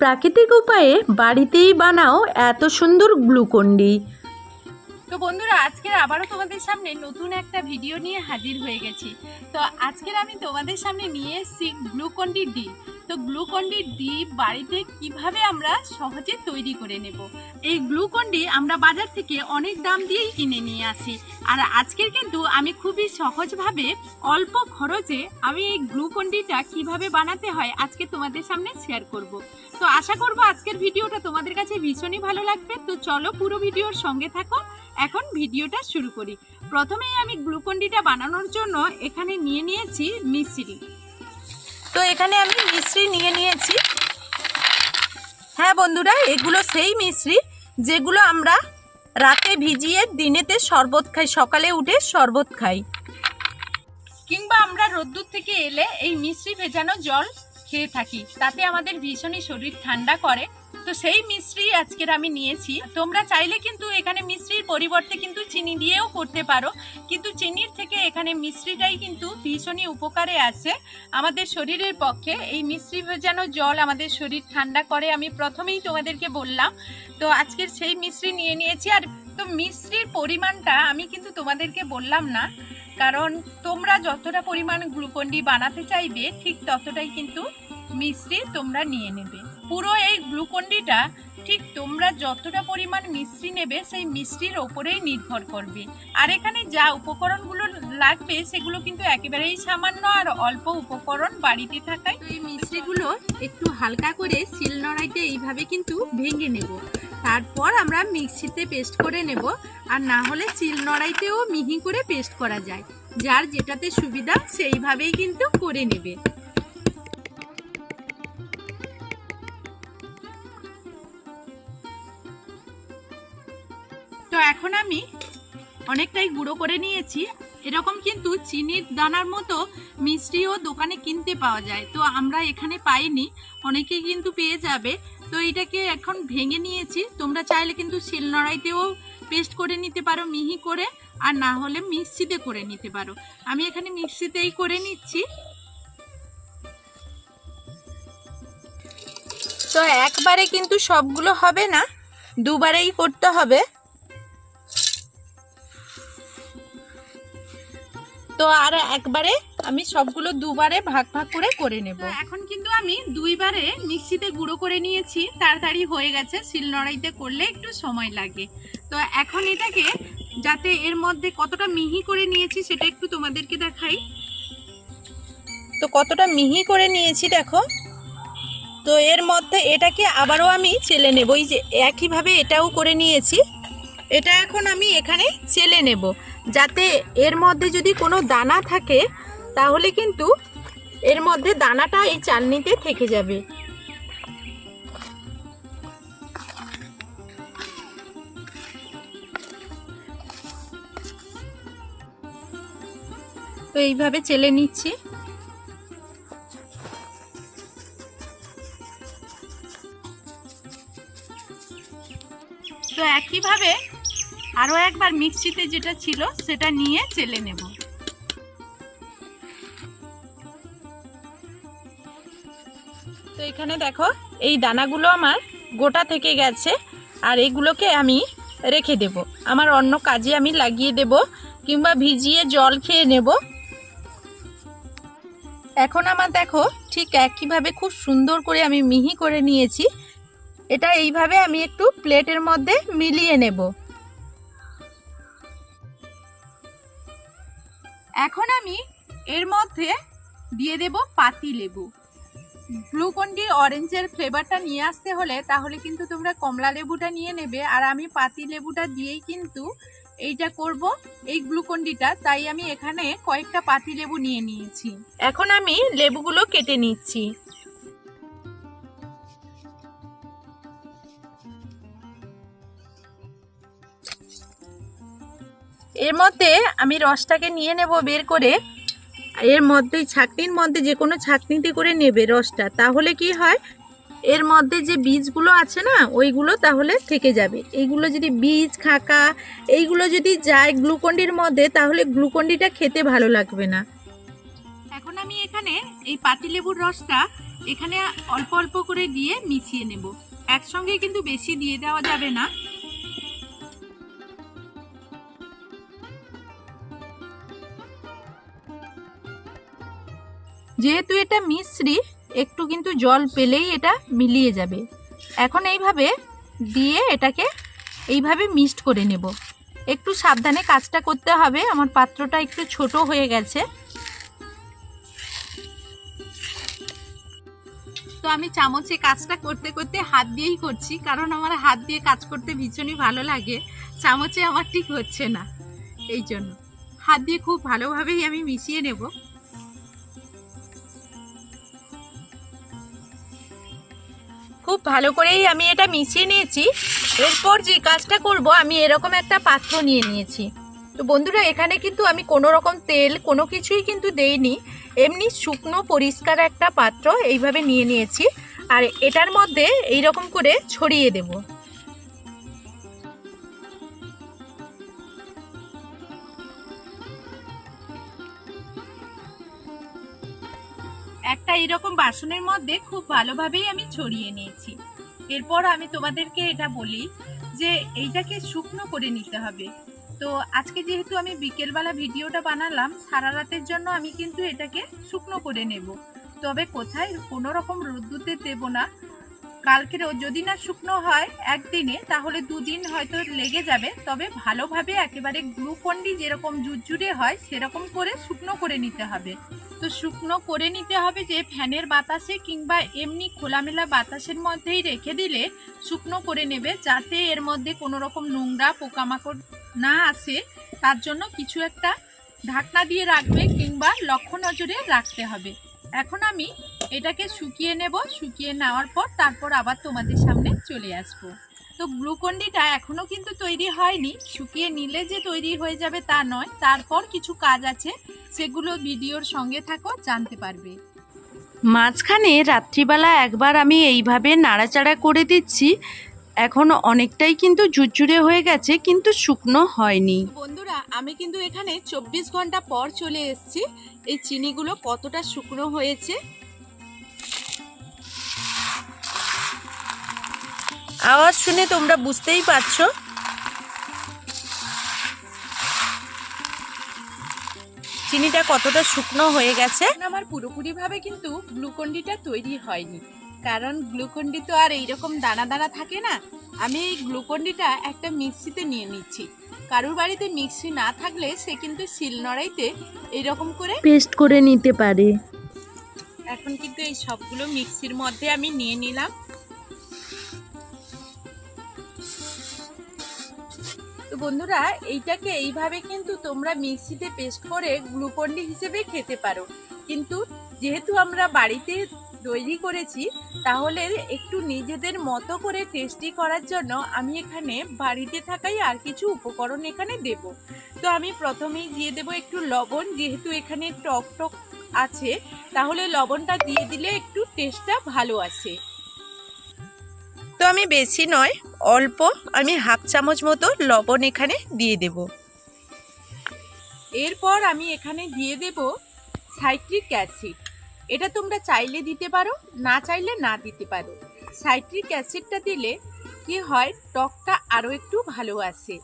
প্রাকৃতিক উপায়ে বাড়িতেই বানাও এত সুন্দর গ্লুকন্ডি। তো বন্ধুরা, আজকের আবারও তোমাদের সামনে নতুন একটা ভিডিও নিয়ে হাজির হয়ে গেছি। তো আজকের আমি তোমাদের সামনে নিয়ে এসছি গ্লুকন্ডি ডি তো গ্লুকন্ডি ডি বাড়িতে কীভাবে আমরা সহজে তৈরি করে নেব? এই গ্লুকন্ডি আমরা বাজার থেকে অনেক দাম দিয়েই কিনে নিয়ে আসি। আর আজকের কিন্তু আমি খুবই সহজভাবে অল্প খরচে আমি এই গ্লুকন্ডিটা কীভাবে বানাতে হয় আজকে তোমাদের সামনে শেয়ার করব। তো আশা করব আজকের ভিডিওটা তোমাদের কাছে ভীষণই ভালো লাগবে। তো চলো পুরো ভিডিওর সঙ্গে থাকো, এখন ভিডিওটা শুরু করি। প্রথমেই আমি গ্লুকন্ডিটা বানানোর জন্য এখানে নিয়ে নিয়েছি মিশ্রি তো এখানে আমি মিশ্রি নিয়ে নিয়েছি। হ্যাঁ বন্ধুরা, এগুলো সেই মিশ্রি যেগুলো আমরা রাতে ভিজিয়ে দিনেতে শরবত খাই, সকালে উঠে শরবত খাই। কিংবা আমরা রোদ্দুর থেকে এলে এই মিশ্রি ভেজানো জল খেয়ে থাকি, তাতে আমাদের ভীষণই শরীর ঠান্ডা করে। তো সেই মিশ্রি আজকের আমি নিয়েছি। তোমরা চাইলে কিন্তু এখানে মিশ্রির পরিবর্তে কিন্তু চিনি দিয়েও করতে পারো। কিন্তু চিনির থেকে এখানে মিশ্রিটাই কিন্তু ভীষণই উপকারে আছে আমাদের শরীরের পক্ষে। এই মিশ্রি ভেজানো জল আমাদের শরীর ঠান্ডা করে, আমি প্রথমেই তোমাদেরকে বললাম। তো আজকের সেই মিশ্রি নিয়ে নিয়েছি। আর তো মিশ্রির পরিমাণটা আমি কিন্তু তোমাদেরকে বললাম না। কারণ তোমরা যতটা পরিমাণ গ্লুকন্ডি বানাতে চাইবে, ঠিক ততটাই কিন্তু মিশ্রি তোমরা নিয়ে নেবে। পুরো এই গ্লুকন্ডিটা ঠিক তোমরা যতটা পরিমাণ মিশ্রি নেবে, সেই মিষ্টির ওপরেই নির্ভর করবে। আর এখানে যা উপকরণগুলো লাগবে, সেগুলো কিন্তু একেবারেই সামান্য আর অল্প উপকরণ বাড়িতে থাকায়। এই মিষ্টিগুলো একটু হালকা করে শিলনোড়াইতে এইভাবে কিন্তু ভেঙে নেব। তারপর আমরা মিক্সিতে পেস্ট করে নেব, আর না হলে শিলনোড়াইতেও মিহি করে পেস্ট করা যায়। যার যেটাতে সুবিধা, সেইভাবেই কিন্তু করে নেবে। এখন আমি অনেকটাই গুঁড়ো করে নিয়েছি। এরকম কিন্তু চিনির দানার মতো মিষ্টিও দোকানে কিনতে পাওয়া যায়। তো আমরা এখানে পাইনি, অনেকেই কিন্তু পেয়ে যাবে। তো এটাকে এখন ভেঙে নিয়েছি। তোমরা চাইলে কিন্তু শিলনোড়াইতেও পেস্ট করে নিতে পারো, মিহি করে, আর না হলে মিক্সিতে করে নিতে পারো। আমি এখানে মিক্সিতেই করে নিচ্ছি। তো একবারে কিন্তু সবগুলো হবে না, দুবারেই করতে হবে। তো আর একবারে আমি সবগুলো দুবারে ভাগ ভাগ করে করে নেব। এখন কিন্তু আমি দুইবারে মিক্সিতে গুঁড়ো করে নিয়েছি তাড়াতাড়ি হয়ে গেছে শিলনোড়াইতে করলে একটু সময় লাগে। তো এখন এটাকে যাতে এর মধ্যে কতটা মিহি করে নিয়েছি সেটা একটু তোমাদেরকে দেখাই। তো কতটা মিহি করে নিয়েছি দেখো। তো এর মধ্যে এটাকে আবারও আমি চেলে নেব। এই যে একইভাবে এটাও করে নিয়েছি। এটা এখন আমি এখানে চেলে নেব। যাতে এর মধ্যে যদি কোনো দানা থাকে, তাহলে কিন্তু এর মধ্যে দানাটা এই চালনিতে থেকে যাবে। তো এইভাবে চেলে নিচ্ছি। তো একইভাবে আরও একবার মিক্সিতে যেটা ছিল, সেটা নিয়ে চেলে নেব। তো এখানে দেখো, এই দানাগুলো আমার গোটা থেকে গেছে, আর এগুলোকে আমি রেখে দেব। আমার অন্য কাজে আমি লাগিয়ে দেব, কিংবা ভিজিয়ে জল খেয়ে নেব। এখন আমার দেখো, ঠিক একইভাবে খুব সুন্দর করে আমি মিহি করে নিয়েছি। এটা এইভাবে আমি একটু প্লেটের মধ্যে মিলিয়ে নেব। এখন আমি এর মধ্যে দিয়ে দেব পাতি লেবু। গ্লুকন্ডি অরেঞ্জের ফ্লেভারটা নিয়ে আসতে হলে তাহলে কিন্তু তোমরা কমলা লেবুটা নিয়ে নেবে। আর আমি পাতি লেবুটা দিয়েই কিন্তু এইটা করব, এই গ্লুকন্ডিটা তাই আমি এখানে কয়েকটা পাতি লেবু নিয়ে নিয়েছি। এখন আমি লেবুগুলো কেটে নিচ্ছি। এর মধ্যে আমি রসটাকে নিয়ে নেব বের করে। এর মধ্যে ছাকনির মধ্যে যে কোনো ছাকনিতে করে নেবে রসটা। তাহলে কি হয়? এর মধ্যে যে বীজগুলো আছে না, ওইগুলো তাহলে থেকে যাবে। এইগুলো যদি বীজ, খাকা, এইগুলো যদি যায় গ্লুকন্ডির মধ্যে, তাহলে গ্লুকন্ডিটা খেতে ভালো লাগবে না। এখন আমি এখানে এই পাতিলেবুর রসটা এখানে অল্প অল্প করে দিয়ে মিশিয়ে নেব। একসঙ্গে কিন্তু বেশি দিয়ে দেওয়া যাবে না। যেহেতু এটা মিশ্রি, একটু কিন্তু জল পেলেই এটা মিলিয়ে যাবে। এখন এইভাবে দিয়ে এটাকে এইভাবে মিক্সড করে নেব। একটু সাবধানে কাজটা করতে হবে, আমার পাত্রটা একটু ছোট হয়ে গেছে। তো আমি চামচে কাজটা করতে করতে হাত দিয়েই করছি, কারণ আমার হাত দিয়ে কাজ করতে ভীষণই ভালো লাগে। চামচে আমার ঠিক হচ্ছে না, এই জন্য। হাত দিয়ে খুব ভালোভাবেই আমি মিশিয়ে নেব। খুব ভালো করেই আমি এটা মিশিয়ে নিয়েছি। এরপর যে কাজটা করব, আমি এরকম একটা পাত্র নিয়ে নিয়েছি। তো বন্ধুরা, এখানে কিন্তু আমি কোনো রকম তেল, কোনো কিছুই কিন্তু দেইনি। এমনি শুকনো, পরিষ্কার একটা পাত্র এইভাবে নিয়ে নিয়েছি। আর এটার মধ্যে এই রকম করে ছড়িয়ে দেব। একটা এরকম বাসনের মধ্যে খুব ভালোভাবেই আমি ছড়িয়ে নিয়েছি। এরপর আমি তোমাদেরকে এটা বলি যে এইটাকে শুকনো করে নিতে হবে। তো আজকে যেহেতু আমি বিকেলবেলা ভিডিওটা বানালাম, সারা রাতের জন্য আমি কিন্তু এটাকে শুকনো করে নেব। তবে কোথায় কোনো রকম রোদ্দুতে দেবো না কালকে রো- যদি না শুকনো হয় একদিনে, তাহলে দুদিন হয়তো লেগে যাবে। তবে ভালোভাবে একেবারে গ্লুকন্ডি যেরকম জুজুরে হয়, সেরকম করে শুকনো করে নিতে হবে। তো শুকনো করে নিতে হবে যে ফ্যানের বাতাসে কিংবা এমনি খোলামেলা বাতাসের মধ্যেই রেখে দিলে শুকনো করে নেবে, যাতে এর মধ্যে কোনো রকম নোংরা পোকামাকড় না আসে। তার জন্য কিছু একটা ঢাকনা দিয়ে রাখবে কিংবা লক্ষ্য নজরে রাখতে হবে। এখন আমি এটাকে শুকিয়ে নেব, শুকিয়ে নেওয়ার পর তারপর আবার তোমাদের সামনে চলে আসব। তো গ্লুকন্ডিটা এখনও কিন্তু তৈরি হয়নি, শুকিয়ে নিলে যে তৈরি হয়ে যাবে তা নয়, তারপর কিছু কাজ আছে, সেগুলো ভিডিওর সঙ্গে থাকো, জানতে পারবে। মাঝখানে রাত্রিবেলা একবার আমি এইভাবে নাড়াচাড়া করে দিচ্ছি, এখন অনেকটাই কিন্তু ঝুরঝুরে হয়ে গেছে, কিন্তু শুকনো হয়নি। বন্ধুরা, আমি কিন্তু এখানে চব্বিশ ঘণ্টা পর চলে এসেছি, এই চিনিগুলো কতটা শুকনো হয়েছে আওয়াজ শুনে তোমরা বুঝতেই পারছ। চিনিটা কতটা শুকনো হয়ে গেছে? আমার পুরোপুরিভাবে কিন্তু গ্লুকন্ডিটা তৈরি হয়নি। কারণ গ্লুকন্ডি তো আর এইরকম দানা দানা থাকে না। আমি এই গ্লুকন্ডিটা একটা মিক্সিতে নিয়ে নিচ্ছি। কারুর বাড়িতে মিক্সি না থাকলে সে কিন্তু শিলনোড়াইতে এইরকম করে পেস্ট করে নিতে পারে। এখন কিন্তু এই সবগুলো মিক্সির মধ্যে আমি নিয়ে নিলাম। বন্ধুরা, এইটাকে এইভাবে কিন্তু তোমরা মিক্সিতে পেস্ট করে গ্লুকন্ডি হিসেবে খেতে পারো। কিন্তু যেহেতু আমরা বাড়িতে তৈরি করেছি, তাহলে একটু নিজেদের মতো করে টেস্টি করার জন্য আমি এখানে বাড়িতে থাকাই আর কিছু উপকরণ এখানে দেব। তো আমি প্রথমেই দিয়ে দেব একটু লবণ, যেহেতু এখানে টক টক আছে, তাহলে লবণটা দিয়ে দিলে একটু টেস্টটা ভালো আসে। তো আমি বেশি নয় অল্প আমি হাফ চামচ মতো লবণ এখানে দিয়ে দেব। এরপর আমি এখানে দিয়ে দেব সাইট্রিক অ্যাসিড। এটা তোমরা চাইলে দিতে পারো, না চাইলে না দিতে পারো। সাইট্রিক অ্যাসিডটা দিলে কি হয় টকটা আরও একটু ভালো আসে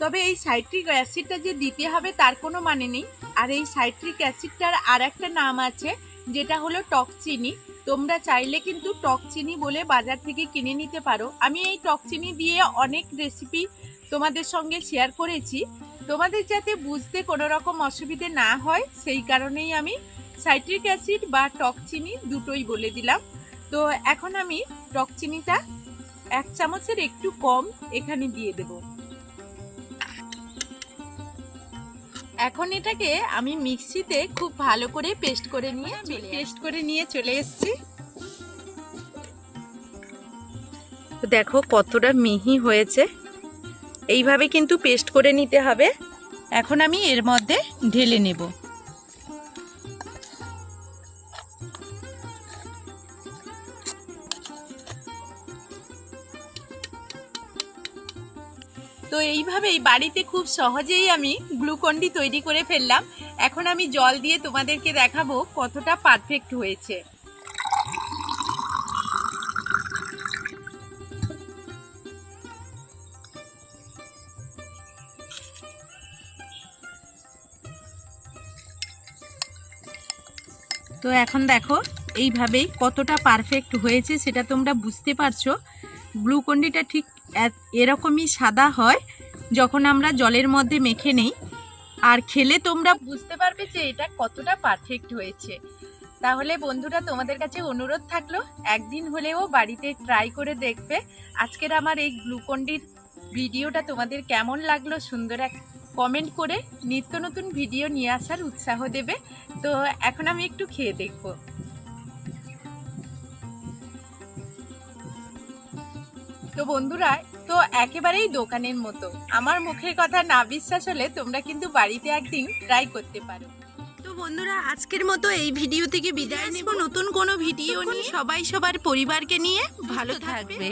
তবে এই সাইট্রিক অ্যাসিডটা যে দিতে হবে তার কোনো মানে নেই। আর এই সাইট্রিক অ্যাসিডটার আর একটা নাম আছে যেটা হলো টক চিনি। তোমরা চাইলে কিন্তু টক চিনি বলে বাজার থেকে কিনে নিতে পারো। আমি এই টক চিনি দিয়ে অনেক রেসিপি তোমাদের সঙ্গে শেয়ার করেছি। তোমাদের যাতে বুঝতে কোনো রকম অসুবিধে না হয়, সেই কারণেই আমি সাইট্রিক অ্যাসিড বা টক চিনি দুটোই বলে দিলাম। তো এখন আমি টক চিনিটা এক চামচের একটু কম এখানে দিয়ে দেবো। এখন এটাকে আমি মিক্সিতে খুব ভালো করে পেস্ট করে নিয়ে পেস্ট করে নিয়ে চলে এসছি। দেখো কতটা মিহি হয়েছে। এইভাবে কিন্তু পেস্ট করে নিতে হবে। এখন আমি এর মধ্যে ঢেলে নেব। তো এইভাবেই বাড়িতে খুব সহজেই আমি গ্লুকন্ডি তৈরি করে ফেললাম। এখন আমি জল দিয়ে তোমাদেরকে দেখাবো কতটা পারফেক্ট হয়েছে। তো এখন দেখো, এইভাবেই কতটা পারফেক্ট হয়েছে সেটা তোমরা বুঝতে পারছ। গ্লুকন্ডিটা ঠিক এরকমই সাদা হয়। যখন আমরা জলের মধ্যে মেখে নেই, আর খেলে তোমরা বুঝতে পারবে যে এটা কতটা পারফেক্ট হয়েছে। তাহলে বন্ধুরা, তোমাদের কাছে অনুরোধ থাকল, একদিন হলেও বাড়িতে ট্রাই করে দেখবে আজকের আমার এই গ্লুকন্ডির ভিডিওটা তোমাদের কেমন লাগল, সুন্দর এক কমেন্ট করে নিত্য নতুন ভিডিও নিয়ে আসার উৎসাহ দেবে। তো এখন আমি একটু খেয়ে দেখব। তো বন্ধুরা তো একেবারেই দোকানের মতো। আমার মুখের কথা না বিশ্বাস হলে তোমরা কিন্তু বাড়িতে একদিন ট্রাই করতে পারো। তো বন্ধুরা আজকের মতো এই ভিডিও থেকে বিদায় নেব। নতুন কোনো ভিডিও নিয়ে। সবাই সবার পরিবারকে নিয়ে ভালো থাকবে।